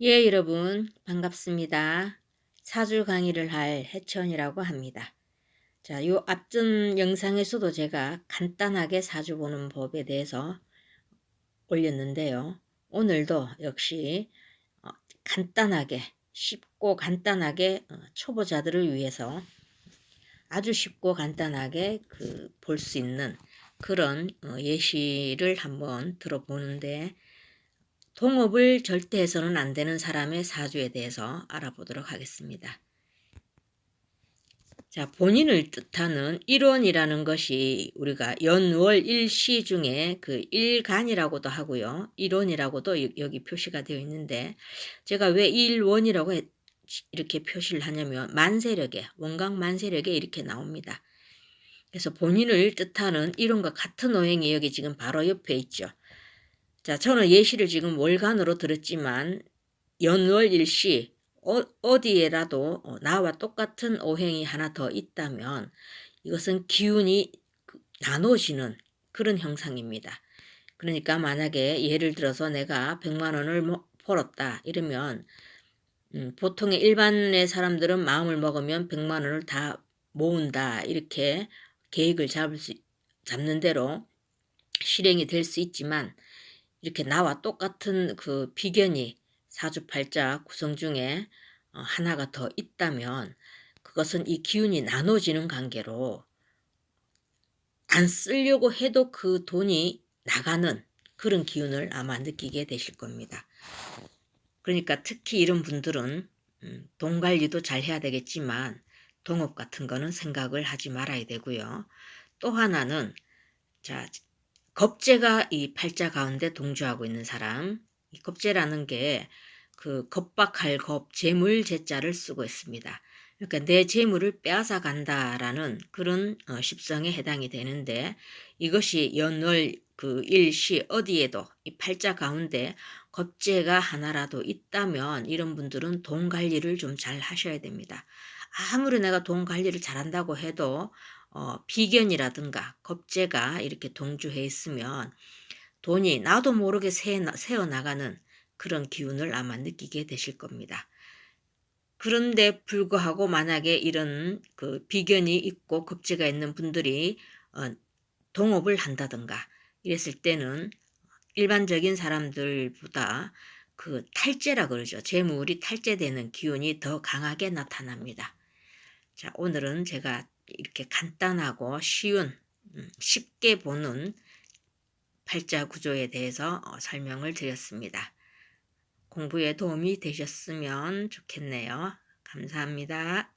예, 여러분, 반갑습니다. 사주 강의를 할 해천이라고 합니다. 자, 요 앞전 영상에서도 제가 간단하게 사주 보는 법에 대해서 올렸는데요. 오늘도 역시 어, 간단하게, 쉽고 간단하게 어, 초보자들을 위해서 아주 쉽고 간단하게 그 볼 수 있는 그런 어, 예시를 한번 들어보는데 동업을 절대 해서는 안 되는 사람의 사주에 대해서 알아보도록 하겠습니다. 자, 본인을 뜻하는 일원이라는 것이 우리가 연월 일시 중에 그 일간이라고도 하고요. 일원이라고도 여기 표시가 되어 있는데 제가 왜 일원이라고 이렇게 표시를 하냐면 만세력에 원각 만세력에 이렇게 나옵니다. 그래서 본인을 뜻하는 이론과 같은 오행이 여기 지금 바로 옆에 있죠. 자, 저는 예시를 지금 월간으로 들었지만 연월 일시 어, 디에라도 어, 나와 똑같은 오행이 하나 더 있다면 이것은 기운이 그 나눠지는 그런 형상입니다. 그러니까 만약에 예를 들어서 내가 100만 원을 벌었다 이러면 음, 보통의 일반의 사람들은 마음을 먹으면 100만 원을 다 모은다 이렇게 계획을 잡을 수, 잡는 대로 실행이 될 수 있지만 이렇게 나와 똑같은 그 비견이 사주팔자 구성 중에 어, 하나가 더 있다면 그것은 이 기운이 나눠지는 관계로 안 쓰려고 해도 그 돈이 나가는 그런 기운을 아마 느끼게 되실 겁니다. 그러니까 특히 이런 분들은 음, 돈 관리도 잘 해야 되겠지만 동업 같은 거는 생각을 하지 말아야 되고요. 또 하나는 자 겁재가 이 팔자 가운데 동조하고 있는 사람. 이 겁재라는 게 그 겁박할 겁, 재물 재자를 쓰고 있습니다. 그러니까 내 재물을 빼앗아 간다라는 그런 어, 십성에 해당이 되는데 이것이 연월 그 일시 어디에도 이 팔자 가운데 겁재가 하나라도 있다면 이런 분들은 돈 관리를 좀 잘 하셔야 됩니다. 아무리 내가 돈 관리를 잘한다고 해도 어, 비견이라든가 겁재가 이렇게 동주해 있으면 돈이 나도 모르게 새어 나가는 그런 기운을 아마 느끼게 되실 겁니다. 그런데 불구하고 만약에 이런 그 비견이 있고 겁재가 있는 분들이 어, 동업을 한다든가 이랬을 때는 일반적인 사람들보다 그 탈재라 그러죠. 재물이 탈재되는 기운이 더 강하게 나타납니다. 자, 오늘은 제가 이렇게 간단하고 쉬운 음, 쉽게 보는 팔자 구조에 대해서 어, 설명을 드렸습니다. 공부에 도움이 되셨으면 좋겠네요. 감사합니다.